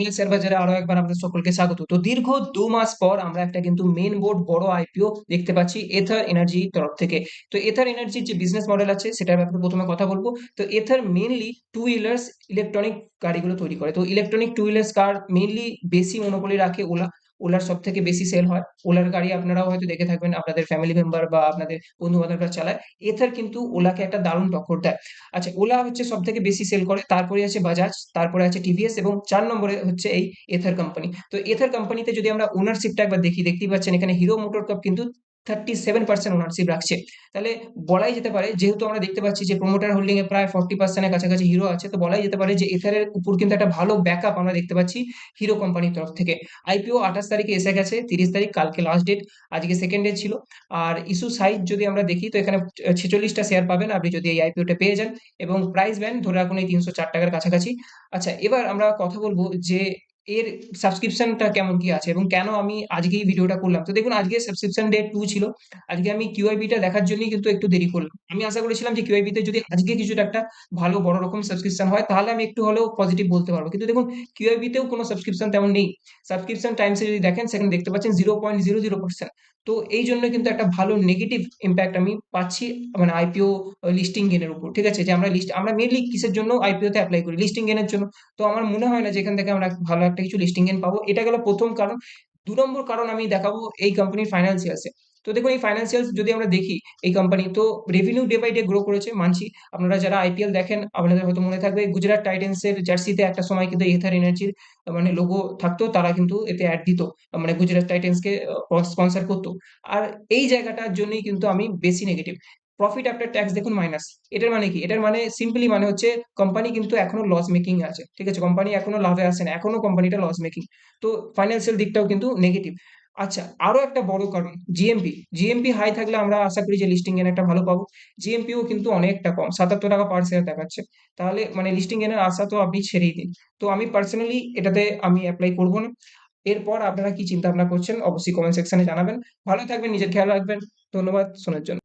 Bangla share বাজারে আরও একবার আমাদের সকলকে স্বাগত। তো দীর্ঘ দু মাস পর আমরা একটা কিন্তু মেন বোর্ড বড় আইপিও দেখতে পাচ্ছি এথার এনার্জি তরফ থেকে। তো এথার এনার্জির যে বিজনেস মডেল আছে, সেটার ব্যাপারে প্রথমে কথা বলব। তো Ather mainly two wheelers electronic গাড়িগুলো তৈরি করে। তো ইলেকট্রনিক টু হুইলার্স কার মেনলি বেশি মনোপলি রাখে ওলা ওলার সব থেকে বেশি সেল হয়। ওলার গাড়ি আপনারাও হয়তো দেখে থাকবেন, আপনাদের ফ্যামিলি মেম্বার বা আপনাদের বন্ধু বান্ধবরা চালায়। এথার কিন্তু ওলাকে একটা দারুণ টক্কর দেয়। আচ্ছা ওলা হচ্ছে সব থেকে বেশি সেল করে, তারপরে আছে বাজাজ তারপরে আছে টিভিএস এবং চার নম্বরে হচ্ছে এই এথার কোম্পানি তো এথার কোম্পানিতে যদি আমরা ওনারশিপটা একবার দেখি, দেখতেই পাচ্ছেন এখানে হিরো মোটর কাপ কিন্তু থার্টি সেভেন পার্সেন্ট ওনারশিপ রাখছে। তাহলে বলাই যেতে পারে, যেহেতু আমরা দেখতে পাচ্ছি যে প্রোমোটার হোল্ডিং এ প্রায় ফর্টি পার্সেন্টের কাছাকাছি হিরো আছে, তো বলাই যেতে পারে যে এথারের উপর কিন্তু একটা ভালো ব্যাকআপ আমরা দেখতে পাচ্ছি হিরো কোম্পানির তরফ থেকে। আইপিও আঠাশ তারিখে এসে গেছে, তিরিশ তারিখ, কালকে লাস্ট ডেট আজকে সেকেন্ড ডে ছিল। আর ইস্যু সাইজ যদি আমরা দেখি, তো এখানে ছেচল্লিশটা শেয়ার পাবেন, আপনি যদি এই আইপিওটা পেয়ে যান। এবং প্রাইস ব্যান্ড ধরে রাখুন এই তিনশো চার টাকার কাছাকাছি। আচ্ছা এবার আমরা কথা বলব যে এর সাবস্ক্রিপশনটা কেমন কি আছে এবং কেন আমি আজকে এই ভিডিওটা করলাম? তো দেখুন, আজকে সাবস্ক্রিপশন ডে টু ছিল। আজকে আমি কিউআইবিটা দেখার জন্যই কিন্তু একটু দেরি করলাম। আমি আশা করেছিলাম যে কিউআইবিতে যদি আজকে কিছুটা একটা ভালো বড় রকম সাবস্ক্রিপশন হয়, তাহলে আমি একটু হলেও পজিটিভ বলতে পারব। কিন্তু দেখুন কিউআইবিতেও কোনো সাবস্ক্রিপশন তেমন নেই। সাবস্ক্রিপশন টাইমসে যদি দেখেন, সেখানে দেখতে পাচ্ছেন zero point zero zero percent তো এই জন্য কিন্তু একটা ভালো নেগেটিভ ইম্প্যাক্ট আমি পাচ্ছি মানে আইপিও লিস্টিং গেনের উপর, ঠিক আছে? যে আমরা লিস্ট আমরা মেনলি কিসের জন্য আইপিওতে অ্যাপ্লাই করি? লিস্টিং গেনের জন্য। তো আমার মনে হয় না যে এখান থেকে আমরা ভালো একটা কিছু লিস্টিং গেন পাবো। এটা গেল প্রথম কারণ। দু নম্বর কারণ আমি দেখাবো এই কোম্পানির ফাইন্যান্সিয়ালসে তো দেখুন, এই ফাইন্যান্সিয়ালস যদি আমরা দেখি, এই কোম্পানি তো revenue day by day grow করেছে, মানছি। আপনারা যারা আইপিএল দেখেন, আপনাদের হয়তো মনে থাকবে গুজরাট টাইটেন্সের জার্সিতে একটা সময় কিন্তু এথার এনার্জির মানে লোগো থাকতো, তারা কিন্তু এতে অ্যাড দিত মানে গুজরাট টাইটেন্সকে স্পন্সর করতো। আর এই জায়গাটার জন্যই কিন্তু আমি বেশি নেগেটিভ প্রফিট আফটার ট্যাক্স দেখুন মাইনাস এটার মানে কি? এটার মানে সিম্পলি মানে হচ্ছে কোম্পানি কিন্তু এখনও লস মেকিং আছে। ঠিক আছে কোম্পানি এখনও লাভে আসে না, এখনও কোম্পানিটা লস মেকিং তো ফাইন্যান্সিয়াল দিকটাও কিন্তু নেগেটিভ আচ্ছা আরও একটা বড় কারণ জিএমপি জিএমপি হাই থাকলে আমরা আশা করি যে লিস্টিং এনে একটা ভালো পাবো। জিএমপিও কিন্তু অনেকটা কম, সাতাত্তর টাকা পার শেয়ার দেখাচ্ছে। তাহলে মানে লিস্টিং এনের আশা তো আপনি ছেড়েই দিন। তো আমি পার্সোনালি এটাতে আমি অ্যাপ্লাই করব না। এরপর আপনারা কি চিন্তা ভাবনা করছেন, অবশ্যই কমেন্ট সেকশনে জানাবেন। ভালো থাকবেন, নিজের খেয়াল রাখবেন। ধন্যবাদ, শোনার জন্য।